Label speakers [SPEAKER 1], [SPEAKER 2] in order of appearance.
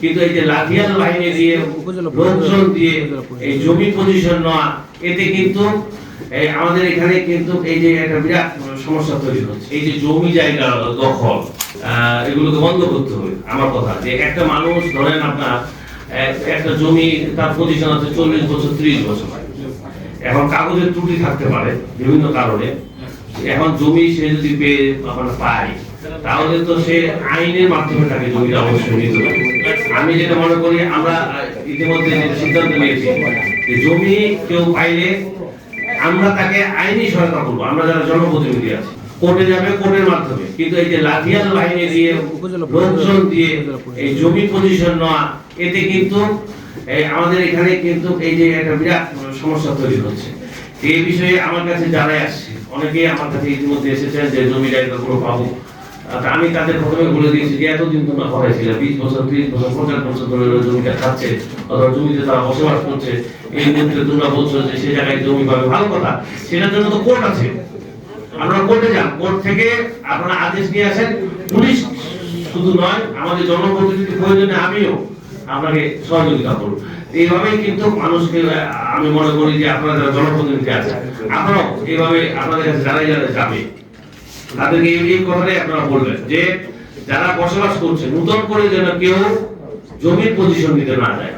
[SPEAKER 1] কিন্তু এই যে লাঠিয়াল বাহিনী দিয়ে, লোকজন দিয়ে, এই জমি পজিশন নেওয়া, এতে কিন্তু আমাদের এখানে কিন্তু এই যে একটা বিরাট সমস্যা তৈরি হচ্ছে। এই যে জমি জায়গা দখল এগুলোকে বন্ধ করতে হবে, আমার কথা। যে একটা মানুষ, ধরেন আপনার একটা জমি, তার পজিশন আছে চল্লিশ বছর, ত্রিশ বছর। এখন কাগজের ত্রুটি থাকতে পারে, বিভিন্ন কারণে। এখন জমি সে যদি পেয়ে, আপনার পায়, তাহলে তো সে আইনের মাধ্যমে তাকে জমিটা অবশ্যই নিতে আমি যেটা মনে করি আমরা ইতিমধ্যে সিদ্ধান্ত নিয়েছি যে জমি কেউ পাইলে আমরা তাকে আইনি সহায়তা করব। আমরা যারা জনপ্রতিনিধি আছি কোর্টে যাবে কোর্টের মাধ্যমে। কিন্তু এই যে লাঠিয়াল বাহিনী দিয়ে লোকজন দিয়ে এই জমি পজিশন নেওয়া এতে কিন্তু আমাদের এখানে কিন্তু এই যে একটা বিরাট সমস্যা তৈরি হচ্ছে। এই বিষয়ে আমার কাছে জানাই আসছে। অনেকেই আমার কাছে ইতিমধ্যে এসেছেন যে জমি জায়গাগুলো পাবো। আমি তাদের প্রথমে বলে দিয়েছি যে এতদিন তোমরা করাইছিল বিশ বছর, ত্রিশ বছর, পঞ্চাশ বছর ধরে জমিটা খাচ্ছে, অথবা জমিতে তারা বসবাস করছে। এই মুহূর্তে তোমরা বলছো যে সে জায়গায় জমি পাবে। ভালো কথা, সেটার জন্য তো কোর্ট আছে। আপনারা কোর্টে যান। কোর্ট থেকে আপনারা আদেশ নিয়ে আসেন। পুলিশ শুধু নয়, আমাদের জনপ্রতিনিধি প্রয়োজনে আমিও আপনাকে সহযোগিতা করব। এইভাবেই কিন্তু মানুষকে আমি মনে করি যে আপনারা যারা জনপ্রতিনিধি আছেন, আপনারাও এইভাবে আপনাদের কাছে যারা যারা যাবে তাদেরকে এই কথাটাই আপনারা বলবেন যে যারা বসবাস করছে, নতুন করে যেন কেউ জমির পজিশন নিতে না যায়।